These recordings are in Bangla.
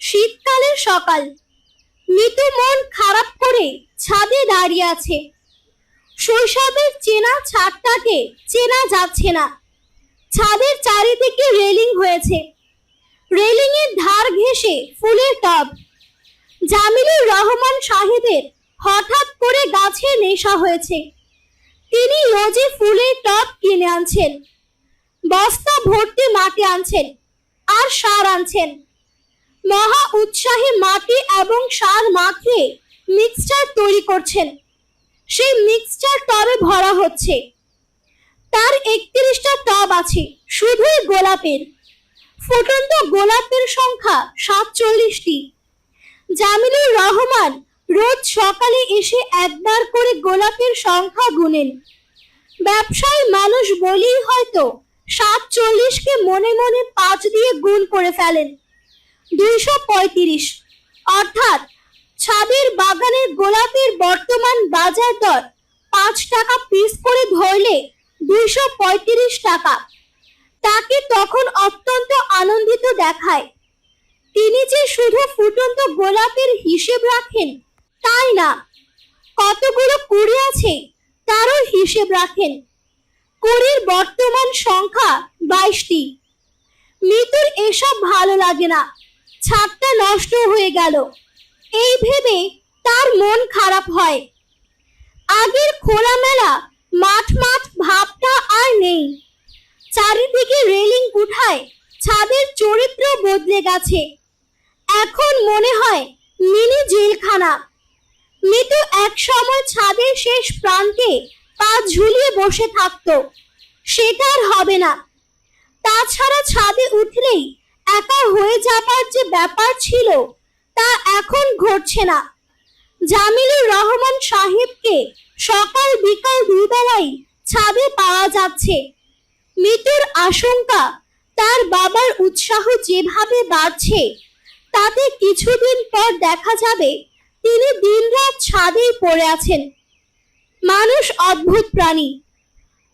শীতকালের সকাল। মিতু মন খারাপ করে ছাদে দাঁড়িয়ে আছে। শৈশবের চেনা ছাদটাকে চেনা যাচ্ছে না। ছাদের চারিদিকে রেলিং হয়েছে। রেলিং এর ধার ঘেঁষে ফুলের টব। জামিলুর রহমান সাহেবের হঠাৎ করে গাছে নেশা হয়েছে। তিনি রোজই ফুলের টব কিনে আনছেন, বস্তা ভর্তি মাটি আনছেন আর সার আনছেন। মহা উৎসাহে মাটি এবং সার মাখিয়ে মিক্সচার তৈরি করছেন। সেই মিক্সচার টবে ভরা হচ্ছে। তার একত্রিশটা টব আছে, শুধুই গোলাপের। ফুটন্ত গোলাপের সংখ্যা সাতচল্লিশটি। জামিলুর রহমান রোজ সকালে এসে একবার করে গোলাপের সংখ্যা গুনেন। ব্যবসায়ী মানুষ বলেই হয়তো সাতচল্লিশকে মনে মনে পাঁচ দিয়ে গুণ করে ফেলেন। দুইশো পঁয়ত্রিশ। অর্থাৎ ছাদের বাগানের গোলাপের বর্তমান বাজার দর পাঁচ টাকা পিস করে ধরলে দুইশো পঁয়ত্রিশ টাকা। তাকে তখন অত্যন্ত আনন্দিত দেখায়। তিনি যে শুধু ফুটন্ত গোলাপের হিসেব রাখেন তাই না? কতগুলো কুড়ি আছে তারও হিসেব রাখেন। কুড়ির বর্তমান সংখ্যা বাইশটি। মিতুর এসব ভালো লাগে না। ছাদটা নষ্ট হয়ে গেল। এই ভেবে তার মন খারাপ হয়। আগের খোলামেলা মাঠ মাঠ ভাবটা আর নেই। চারিদিকে রেলিং উঠায় ছাদের চরিত্র বদলে গেছে। এখন মনে হয় মিনি জেলখানা। মিতু এক সময় ছাদের শেষ প্রান্তে পা ঝুলিয়ে বসে থাকতো। সেটা আর হবে না। তাছাড়া ছাদে উঠলেই একা হয়ে যাবার যে ব্যাপার ছিল, তা এখন ঘটছে না। জামিলুর রহমান সাহেবকে সকাল বিকাল দুই বেলাই ছাদে পাওয়া যাচ্ছে। মৃত্যুর আশঙ্কা তার বাবার উৎসাহ যেভাবে বাড়ছে, তাতে কিছুদিন পর দেখা যাবে তিনি দিনরাত ছাদেই পড়ে আছেন। মানুষ অদ্ভুত প্রাণী।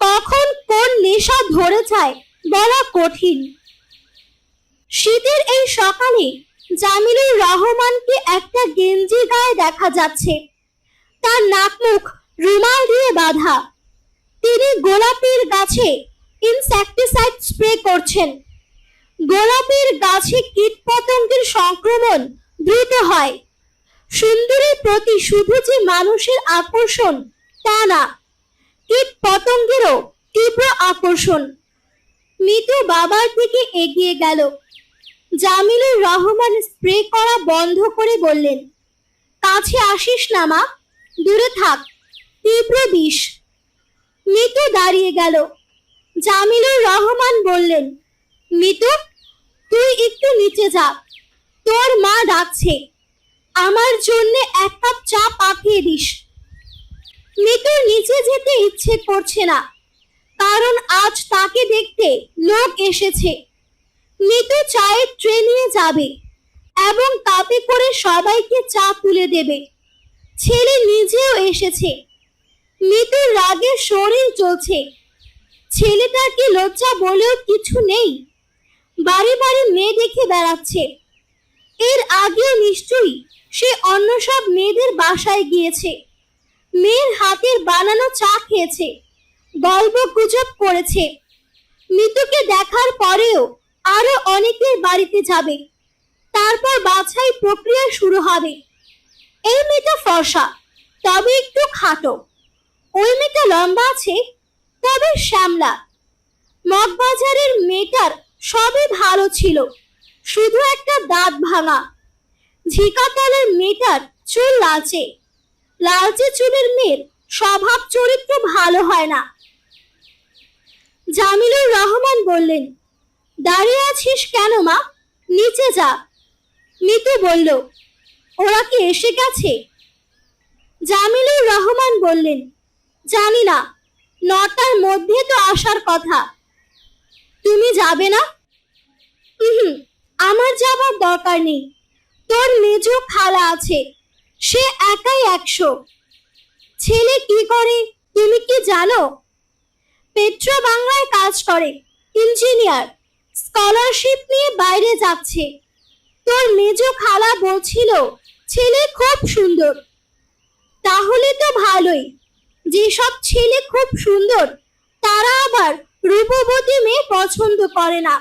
কখন কোন নেশা ধরে যায় বলা কঠিন। শীতের এই সকালে জামিলুর রহমানকে একটা গেঞ্জি গায়ে দেখা যাচ্ছে। তার নাক মুখ রুমাল দিয়ে বাঁধা। তিনি গোলাপের গাছে ইনসেক্টিসাইড স্প্রে করছেন। গোলাপের গাছে কীটপতঙ্গের সংক্রমণ দ্রুত হয়। সুন্দরীর প্রতি শুধু যে মানুষের আকর্ষণ, তা না কীট পতঙ্গেরও তীব্র আকর্ষণ। মিতু বাবার দিকে এগিয়ে গেল। জামিলুর রহমান স্প্রে করা বন্ধ করে বললেন, কাছে আসিস না মা, দূরে থাক, তীব্র বিষ। মিতু দাঁড়িয়ে গেল। জামিলুর রহমান বললেন মিতু তুই একটু নিচে যা, তোর মা ডাকছে। আমার জন্য এক কাপ চা পাঠিয়ে দিস। মিতুর নিচে যেতে ইচ্ছে করছে না, কারণ আজ তাকে দেখতে লোক এসেছে। মিতু চায়ের ট্রে নিয়ে যাবে এবং কাপে করে সবাইকে চা তুলে দেবে। ছেলে নিজেও এসেছে। মিতুর রাগে শরীর চলছে ছেলেটার কি লজ্জা বলেও কিছু নেই। বাড়ি বাড়ি মেয়ে দেখে বেড়াচ্ছে। এর আগে নিশ্চয়ই সে অন্য সব মেয়েদের বাসায় গিয়েছে। মেয়ের হাতের বানানো চা খেয়েছে, গল্প গুজব করেছে। মিতুকে দেখার পরেও আরও অনেকের বাড়িতে যাবে। তারপর বাছাই প্রক্রিয়া শুরু হবে। এই মেয়েটা ফর্সা, তবে একটু খাটো। ওই মেয়েটা লম্বা আছে, তবে শ্যামলা। মগবাজারের মেয়েটার সবই ভালো ছিল। শুধু একটা দাঁত ভাঙা। ঝিকাতলের মেয়েটার চুল লালচে। লালচে চুলের মেয়ের স্বভাব চরিত্র ভালো হয় না। জামিলুর রহমান বললেন, দাঁড়িয়ে আছিস কেন মা? নিচে যা। মিতু বলল, ওরা কি এসে গেছে? জামিলুর রহমান বললেন, জানি না, নটার মধ্যে তো আসার কথা। তুমি যাবে না? হুম আমার যাবার দরকার নেই। তোর মেজো খালা আছে, সে একাই একশো। ছেলে কি করে, তুমি কি জানো? পেট্রো বাংলায় কাজ করে, ইঞ্জিনিয়ার, স্কলারশিপ নিয়ে বাইরে যাচ্ছে। তোর মেজ খালা বলছিল, ছেলে খুব সুন্দর। তাহলে তো ভালোই, যেসব ছেলে খুব সুন্দর, তারা আবার রূপবতী মেয়ে পছন্দ করে না।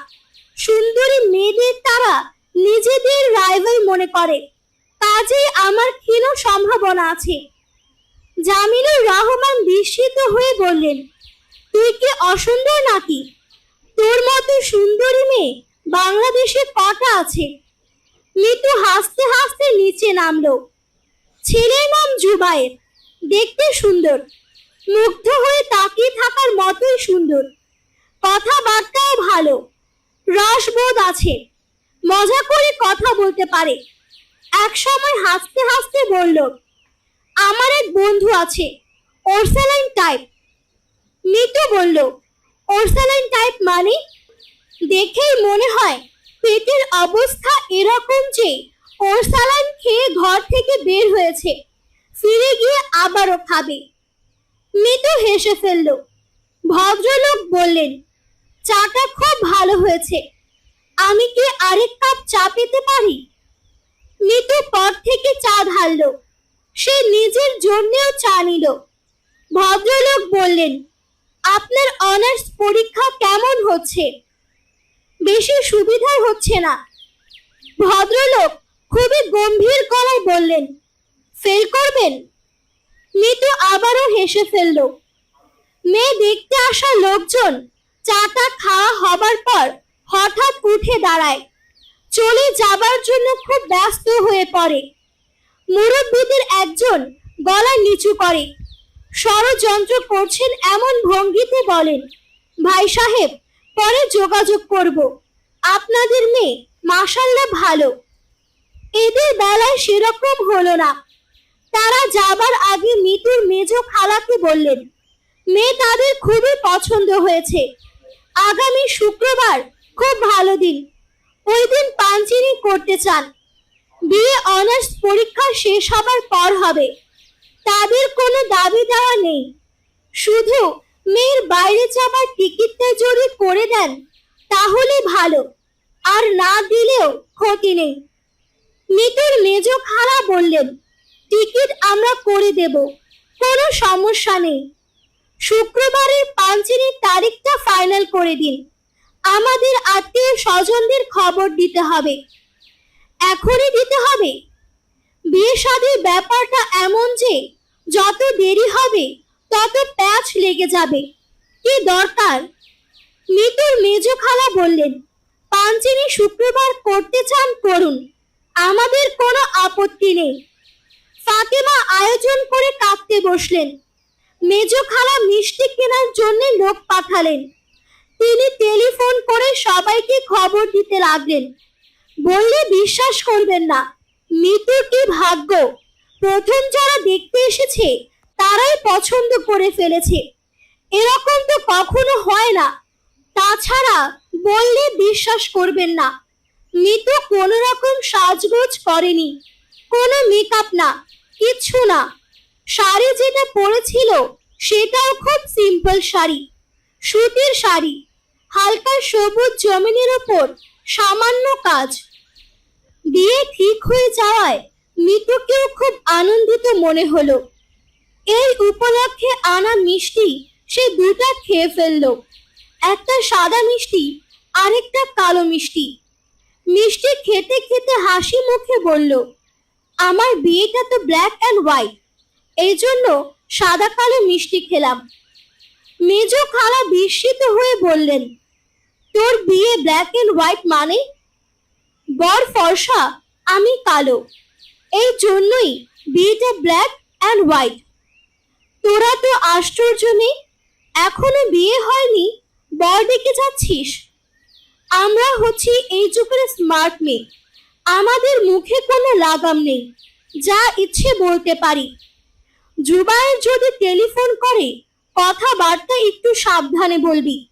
সুন্দরী মেয়েদের তারা নিজেদের রাইভাল মনে করে। কাজেই আমার ক্ষীণ সম্ভাবনা আছে। জামিনুর রহমান বিস্মিত হয়ে বললেন, তুই কি অসুন্দর নাকি? তোর মতো সুন্দরী মেয়ে বাংলাদেশে কটা আছে? মিতু হাসতে হাসতে নিচে নামলো। ছেলের নাম জুবায়ের। দেখতে সুন্দর। মুগ্ধ হয়ে তাকিয়ে থাকার মতোই সুন্দর। কথাবার্তাও ভালো। রসবোধ আছে। মজা করে কথা বলতে পারে। এক সময় হাসতে হাসতে বলল, আমার এক বন্ধু আছে ওরসালাইন টাইপ। মিতু বলল ওরসালাইন টাইপ মানে? দেখেই মনে হয়, পেটের অবস্থা এরকম যে ওরসালাইন খেয়ে ঘর থেকে বের হয়েছে, ফিরে গিয়ে আবারও খাবে। মিতু হেসে ফেলল। ভদ্রলোক বললেন চাটা খুব ভালো হয়েছে। আমি কি আরেক কাপ চা পেতে পারি? মিতু পর থেকে চা ঢাললো। সে নিজের জন্যেও চা নিল। ভদ্রলোক বললেন, আপনার অনার্স পরীক্ষা কেমন হচ্ছে? বেশি সুবিধার হচ্ছে না। ভদ্রলোক খুবই গম্ভীর গলায় বললেন, ফেল করবেন? মিতু আবারও হেসে ফেলল, মেয়ে দেখতে আসা লোকজন চাটা খাওয়া হবার পর হঠাৎ উঠে দাঁড়ায়। চলে যাবার জন্য খুব ব্যস্ত হয়ে পড়ে। মুরব্বীদের একজন গলা নিচু করে। ষড়যন্ত্র করছেন এমন ভঙ্গিতে বলেন, ভাই সাহেব, পরে যোগাযোগ করব। আপনাদের মেয়ে মাসাল্লাহ ভালো। এদের বেলায় সেরকম হলো না। তারা যাবার আগে মিতুর মেজ খালাকে বললেন, মেয়ে তাদের খুবই পছন্দ হয়েছে। আগামী শুক্রবার খুব ভালো দিন। ওই দিন পাঞ্চিনি করতে চান। বিয়ে অনার্স পরীক্ষা শেষ হবার পর হবে। তাদের কোনো দাবি দেওয়া নেই। শুধু মেয়ের বাইরে যাবার টিকিটটা যদি করে দেন, তাহলে ভালো। আর না দিলেও ক্ষতি নেই। মিতুর মেজ খালা বললেন, টিকিট আমরা করে দেব, কোনো সমস্যা নেই। শুক্রবারের পাঞ্চিনির তারিখটা ফাইনাল করে দিন। আমাদের আত্মীয় স্বজনদের খবর দিতে হবে। এখনই দিতে হবে। বিয়ে শাদীর ব্যাপারটা এমন যে, যত দেরি হবে, তত প্যাচ লেগে যাবে। কি দরকার? মিতুর মেজ খালা বললেন পাঞ্চিনি শুক্রবার করতে চান, করুন। আমাদের কোনো আপত্তি নেই। ফাতেমা আয়োজন করে কাঁদতে বসলেন। মেজ খালা মিষ্টি কেনার জন্য লোক পাঠালেন। তিনি টেলিফোন করে সবাইকে খবর দিতে লাগলেন। বললে বিশ্বাস করবেন না, মিতুর কি ভাগ্য? প্রথম যারা দেখতে এসেছে, তারাই পছন্দ করে ফেলেছে। এরকম তো কখনো হয় না। তাছাড়া বললে বিশ্বাস করবেন না, মিতু কোনো রকম সাজগোজ করেনি। কোনো মেকআপ না, কিচ্ছু না। শাড়ি যেটা পরেছিল, সেটাও খুব সিম্পল শাড়ি। সুতির শাড়ি, হালকা সবুজ জমিনের ওপর সামান্য কাজ। বিয়ে ঠিক হয়ে যাওয়ায় মিতুকেও খুব আনন্দিত মনে হলো। এই উপলক্ষে আনা মিষ্টি সে দুটা খেয়ে ফেলল। একটা সাদা মিষ্টি, আরেকটা কালো মিষ্টি। মিষ্টি খেতে খেতে হাসি মুখে বলল, আমার বিয়েটা তো ব্ল্যাক অ্যান্ড হোয়াইট এই জন্য সাদা কালো মিষ্টি খেলাম। মেজ খালা বিস্মিত হয়ে বললেন, তোর বিয়ে ব্ল্যাক অ্যান্ড হোয়াইট মানে? বর ফর্সা, আমি কালো। এই জন্যই বিয়েটা ব্ল্যাক অ্যান্ড হোয়াইট তোরা তো আশ্চর্য নেই এখনও বিয়ে হয়নি, বর ডেকে যাচ্ছিস? আমরা হচ্ছি এই যুগের স্মার্ট মেয়ে। আমাদের মুখে কোনো লাগাম নেই, যা ইচ্ছে বলতে পারি। জুবায়ের যদি টেলিফোন করে, কথাবার্তা একটু সাবধানে বলবি।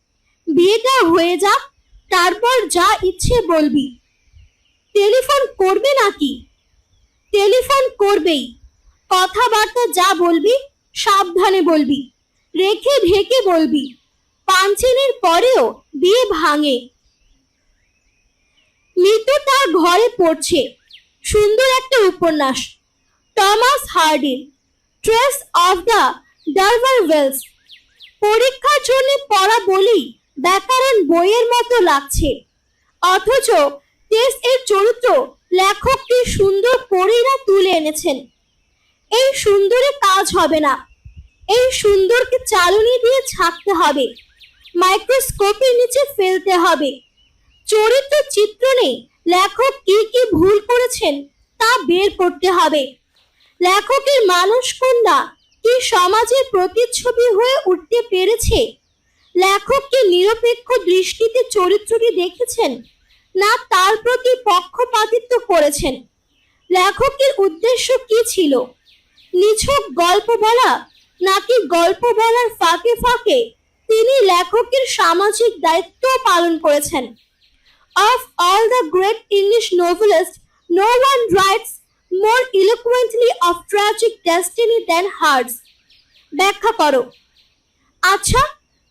বিয়েটা হয়ে যাক, তারপর যা ইচ্ছে বলবি। টেলিফোন করবে নাকি? টেলিফোন করবেই। কথাবার্তা যা বলবি, সাবধানে বলবি। রেখে ঢেকে বলবি। পাঞ্চেনের পরেও বিয়ে ভাঙে। মিতু তার ঘরে পড়ছে। সুন্দর একটা উপন্যাস। টমাস হার্ডির। Tess of the d'Urbervilles পরীক্ষার জন্য পড়া বলি ব্যাকরণ বইয়ের মতো লাগছে। অথচ টেস এর চরিত্র লেখককে সুন্দর করেই না তুলে এনেছেন। এই সুন্দরে কাজ হবে না। এই সুন্দরকে চালনি দিয়ে ছাকতে হবে। মাইক্রোস্কোপের নিচে ফেলতে হবে। চরিত্র চিত্রণে লেখক কি কি ভুল করেছেন তা বের করতে হবে। লেখকের মানুষ কন্যা কি সমাজের প্রতিচ্ছবি হয়ে উঠতে পেরেছে? লেখক কি নিরপেক্ষ দৃষ্টিতে চরিত্রটি দেখেছেন না তার প্রতি পক্ষপাতিত্ব করেছেন? লেখকের উদ্দেশ্য কি ছিল? নিছক গল্প বলা নাকি গল্প বলার ফাঁকে ফাঁকে তিনি লেখকের সামাজিক দায়িত্ব পালন করেছেন? Of all the great English novelists, no one writes more eloquently of tragic destiny than Hards. ব্যাখ্যা করো। আচ্ছা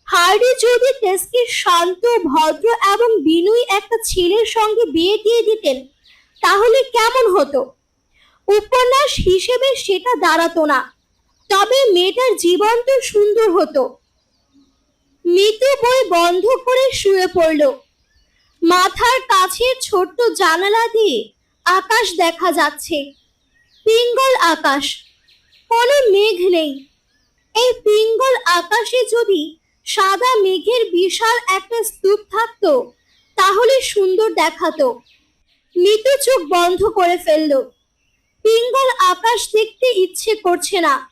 হার্ডি যদি টেসকে শান্ত, ভদ্র এবং বিনয়ী একটা ছেলের সঙ্গে বিয়ে দিয়ে দিতেন, তাহলে কেমন হতো? উপন্যাস হিসেবে সেটা দাঁড়াতো না, তবে মেয়েটার জীবন তো সুন্দর হতো। মিতু বই বন্ধ করে শুয়ে পড়ল। মাথার কাছে ছোট্ট জানালা দিয়ে আকাশ দেখা যাচ্ছে। পিঙ্গল আকাশ, কোনো মেঘ নেই। এই পিঙ্গল আকাশে যদি সাদা মেঘের বিশাল একটা স্তূপ থাকতো, তাহলে সুন্দর দেখাতো। মৃদু চোখ বন্ধ করে ফেলল। পিঙ্গল আকাশ দেখতে ইচ্ছে করছে না।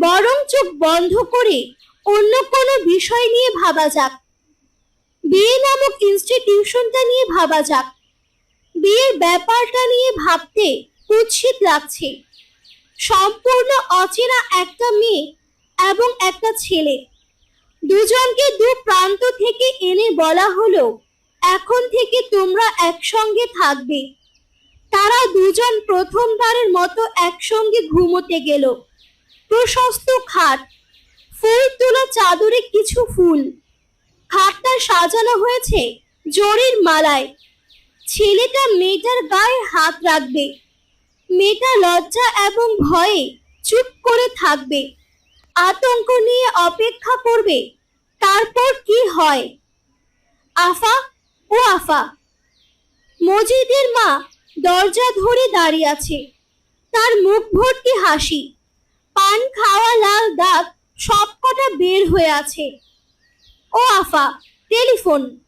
বরং চোখ বন্ধ করে অন্য কোনো বিষয় নিয়ে ভাবা যাক। বিয়ে নামক ইনস্টিটিউশনটা নিয়ে ভাবা যাক। বিয়ের ব্যাপারটা নিয়ে ভাবতে কুৎসিত লাগছে। সম্পূর্ণ অচেনা একটা মেয়ে এবং একটা ছেলে। দুজনকে দু প্রান্ত থেকে এনে বলা হলো, এখন থেকে তোমরা একসঙ্গে থাকবে। তারা দুজন প্রথমবারের মতো একসঙ্গে ঘুমোতে গেল। প্রশস্ত খাট, ফুল তোলা চাদরে কিছু ফুল। খাটটা সাজানো হয়েছে জরির মালায়। ছেলেটা মেয়েটার গায়ে হাত রাখবে। মেয়েটা লজ্জা এবং ভয়ে চুপ করে থাকবে। আতঙ্ক নিয়ে অপেক্ষা করবে। তারপর কি হয়? আফা, ও আফা। মজিদের মা দরজা ধরে দাঁড়িয়ে আছে। তার মুখ ভর্তি হাসি। পান খাওয়া লাল দাগ সবকটা বের হয়ে আছে। ও আফা, টেলিফোন।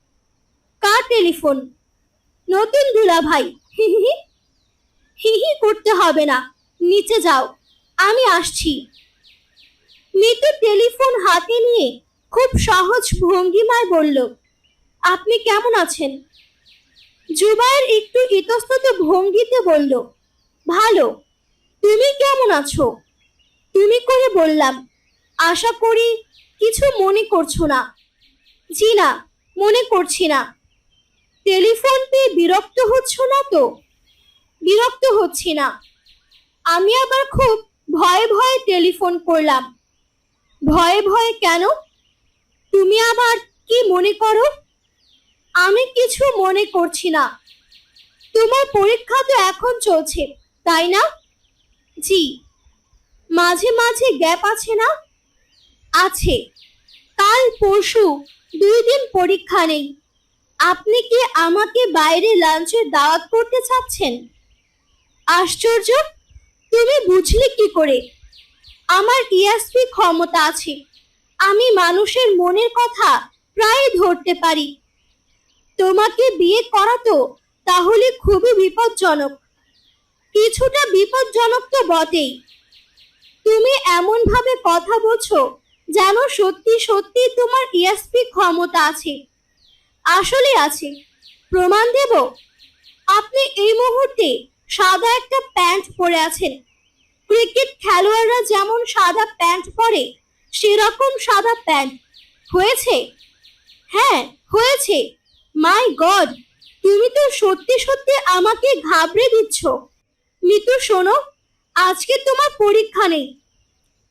কার টেলিফোন? নতুন দুলা ভাই। হি হি করতে হবে না। নিচে যাও। আমি আসছি। মিতু টেলিফোন হাতে নিয়ে খুব সহজ ভঙ্গিমায় বলল, আপনি কেমন আছেন? জুবাইর একটু ইতস্তত ভঙ্গিতে বলল, ভালো। তুমি কেমন আছো? তুমি করে বললাম। আশা করি কিছু মনে করছ না। জি না, মনে করছি না। টেলিফোন পেয়ে বিরক্ত হচ্ছ না তো? বিরক্ত হচ্ছি না। আমি আবার খুব ভয়ে ভয়ে টেলিফোন করলাম। ভয়ে ভয়ে কেন? তুমি আবার কি মনে করো? আমি কিছু মনে করছি না। তোমার পরীক্ষা তো এখন চলছে, তাই না? জি। মাঝে মাঝে গ্যাপ আছে না? আছে। কাল পরশু দুই দিন পরীক্ষা নেই। আপনি কি আমাকে বাইরে লাঞ্চের দাওয়াত করতে চাচ্ছেন? আশ্চর্য! তুমি বুঝলে কি করে? আমার ইএসপি ক্ষমতা আছে। আমি মানুষের মনের কথা প্রায় ধরতে পারি। তোমাকে বিয়ে করাতো তাহলে খুবই বিপজ্জনক। কিছুটা বিপজ্জনক তো বটেই। তুমি এমনভাবে কথা বলছো যেন সত্যি সত্যি তোমার ইএসপি ক্ষমতা আছে। আসলে আছে। প্রমাণ দেব? আপনি এই মুহূর্তে সাদা একটা প্যান্ট পরে আছেন। ক্রিকেট খেলোয়াড়রা যেমন সাদা প্যান্ট পরে, সেরকম সাদা প্যান্ট। হয়েছে? হ্যাঁ হয়েছে। মাই গড, তুমি তো সত্যি সত্যি আমাকে ঘাবড়ে দিচ্ছ। মিতু, শোনো, আজকে তোমার পরীক্ষা নেই।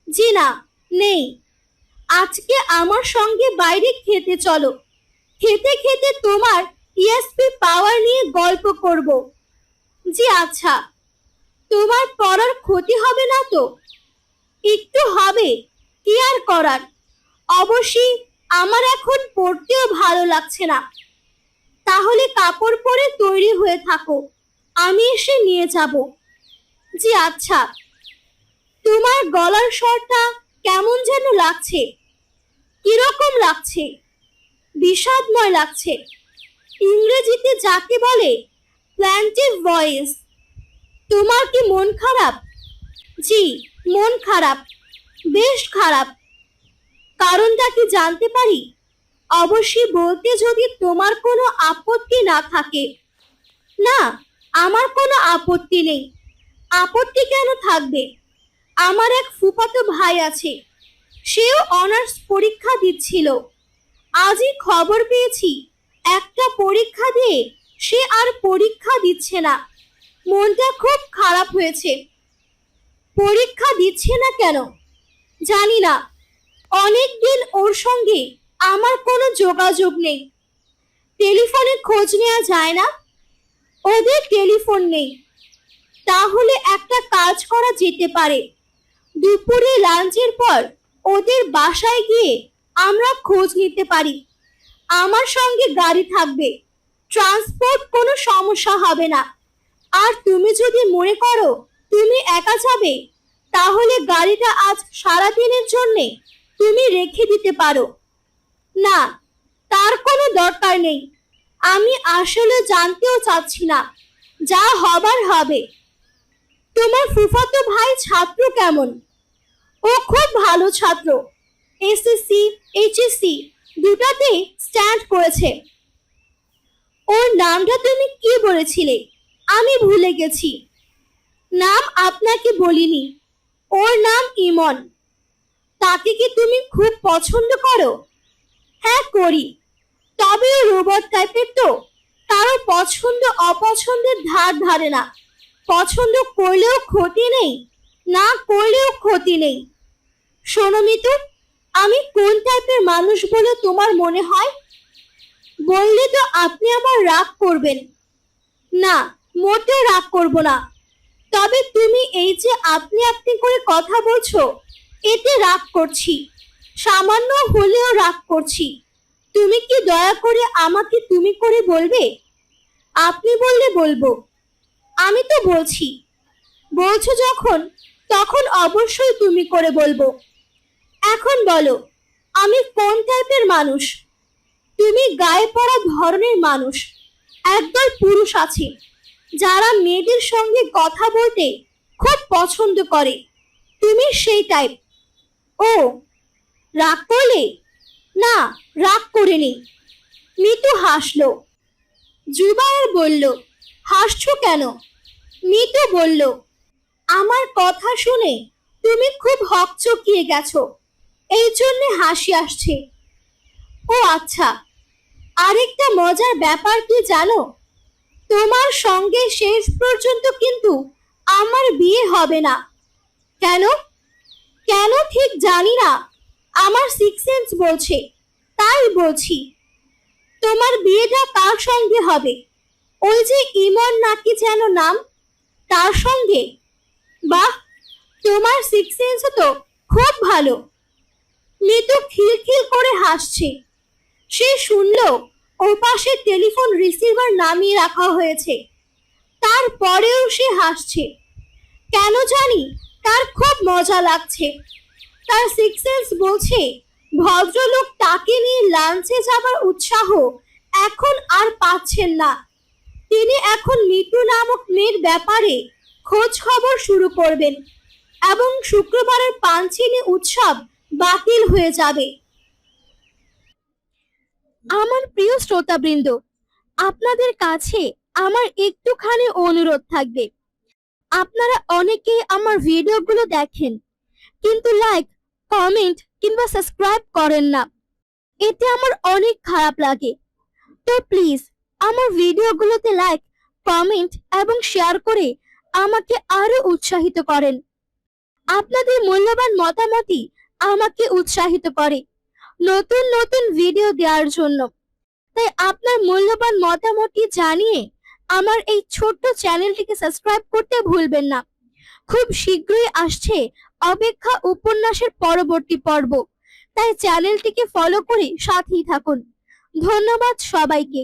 জি না নেই। আজকে আমার সঙ্গে বাইরে খেতে চলো। খেতে খেতে তোমার ইএসপি পাওয়ার নিয়ে গল্প করব। জি আচ্ছা। তোমার পড়ার ক্ষতি হবে না তো? একটু হবে, কি আর করার? অবশ্যই আমার এখন পড়তেও ভালো লাগছে না। তাহলে কাপড় পরে তৈরি হয়ে থাকো, আমি এসে নিয়ে যাব। জি আচ্ছা। তোমার গলার স্বরটা কেমন যেন লাগছে, কীরকম লাগছে? বিষাদময় লাগছে। ইংরেজিতে যাকে বলে প্ল্যান্টিভ ভয়েস তোমার কি মন খারাপ? জি, মন খারাপ, বেশ খারাপ। কারণটা কি জানতে পারি? অবশ্যই বলতে যদি তোমার কোনো আপত্তি না থাকে। না, আমার কোনো আপত্তি নেই। আপত্তি কেন থাকবে? আমার এক ফুফাতো ভাই আছে। সেও অনার্স পরীক্ষা দিচ্ছিল। আজই খবর পেয়েছি। একটা পরীক্ষা দিয়ে সে আর পরীক্ষা দিচ্ছে না। মনটা খুব খারাপ হয়েছে। পরীক্ষা দিচ্ছে না কেন? জানি না। অনেক দিন ওর সঙ্গে আমার কোনো যোগাযোগ নেই। টেলিফোনে খোঁজ নেওয়া যায় না। ওদের টেলিফোন নেই। তাহলে একটা কাজ করা যেতে পারে। দুপুরে লাঞ্চের পর ওদের বাসায় গিয়ে আমরা খোঁজ নিতে পারি। আমার সঙ্গে গাড়ি থাকবে। ট্রান্সপোর্ট কোনো সমস্যা হবে না। আর তুমি যদি মনে করো তুমি একা যাবে, তাহলে গাড়িটা আজ সারা দিনের জন্যে তুমি রেখে দিতে পারো। না, তার কোনো দরকার নেই। আমি আসলে জানতেও চাচ্ছি না যা হবার হবে। তোমার ফুফাতো ভাই ছাত্র কেমন? ও খুব ভালো ছাত্র। এসএসসি এইচএসসি দুটাতেই স্ট্যান্ড করেছে। ওর নামটা তুমি কি বলেছিলে? আমি ভুলে গেছি। নাম আপনাকে বলিনি। ওর নাম ইমন। তাকে কি তুমি খুব পছন্দ করো? হ্যাঁ করি। তবে ও রোবট টাইপের তো। কারও পছন্দ অপছন্দের ধার ধারে না। পছন্দ করলেও ক্ষতি নেই, না করলেও ক্ষতি নেই। শোনো মিতু আমি কোন টাইপের মানুষ বলে তোমার মনে হয়? বললে তো আপনি আমার রাগ করবেন। না, মোটেও রাগ করব না। তবে তুমি এই যে আপনি আপনি করে কথা বলছো, এতে রাগ করছি। সামান্য হলেও রাগ করছি। তুমি কি দয়া করে আমাকে তুমি করে বলবে? আপনি বললে বলব। আমি তো বলছি। বলছো যখন, তখন অবশ্যই তুমি করে বলব। এখন বলো, আমি কোন টাইপের মানুষ? তুমি গায়ে পড়া ধরনের মানুষ, একদল পুরুষ আছে, যারা মেয়েদের সঙ্গে কথা বলতে খুব পছন্দ করে। তুমি সেই টাইপ ও, রাগ করলে? না, রাগ করিনি। মিতু হাসলো। জুবায়ের বলল, হাসছো কেন? মিতু বলল, আমার কথা শুনে তুমি খুব হকচকিয়ে গেছো। এই জন্যে হাসি আসছে। ও আচ্ছা আরেকটা মজার ব্যাপার কি জানো? তোমার সঙ্গে শেষ পর্যন্ত কিন্তু আমার বিয়ে হবে না। কেন? কেন ঠিক জানি না। আমার সিক্স সেন্স বলছে, তাই বলছি। তোমার বিয়েটা কার সঙ্গে হবে? ওই যে ইমন নাকি যেন নাম? তার সঙ্গে? বাহ, তোমার সিক্স সেন্স তো খুব ভালো। মিতু খিলখিল করে হাসছে। সে শুনল ওর পাশে টেলিফোন রিসিভার নামিয়ে রাখা হয়েছে। তারপরেও সে হাসছে। কেন জানি তার খুব মজা লাগছে। তার সিক্স সেন্স বলছে, ভদ্রলোক তাকে নিয়ে লাঞ্চে যাবার উৎসাহ এখন আর পাচ্ছেন না। তিনি এখন মিতু নামক মেয়ের ব্যাপারে খোঁজ খবর শুরু করবেন এবং শুক্রবারের পাঞ্চিনি উৎসব বাতিল হয়ে যাবে। আমার প্রিয় শ্রোতাবৃন্দ, আপনাদের কাছে আমার একটুখানি অনুরোধ থাকবে। আপনারা অনেকেই আমার ভিডিওগুলো দেখেন, কিন্তু লাইক কমেন্ট কিংবা সাবস্ক্রাইব করেন না। এতে আমার অনেক খারাপ লাগে। তো প্লিজ আমার ভিডিওগুলোতে লাইক কমেন্ট এবং শেয়ার করে আমাকে আরও উৎসাহিত করেন। আপনাদের মূল্যবান মতামতই আমাকে উৎসাহিত করে নতুন নতুন ভিডিও দেওয়ার জন্য। তাই আপনার মূল্যবান মতামতটি জানিয়ে আমার এই ছোট্ট চ্যানেলটিকে সাবস্ক্রাইব করতে ভুলবেন না। খুব শীঘ্রই আসছে অপেক্ষা উপন্যাসের পরবর্তী পর্ব। তাই চ্যানেলটিকে ফলো করে সাথেই থাকুন। ধন্যবাদ সবাইকে।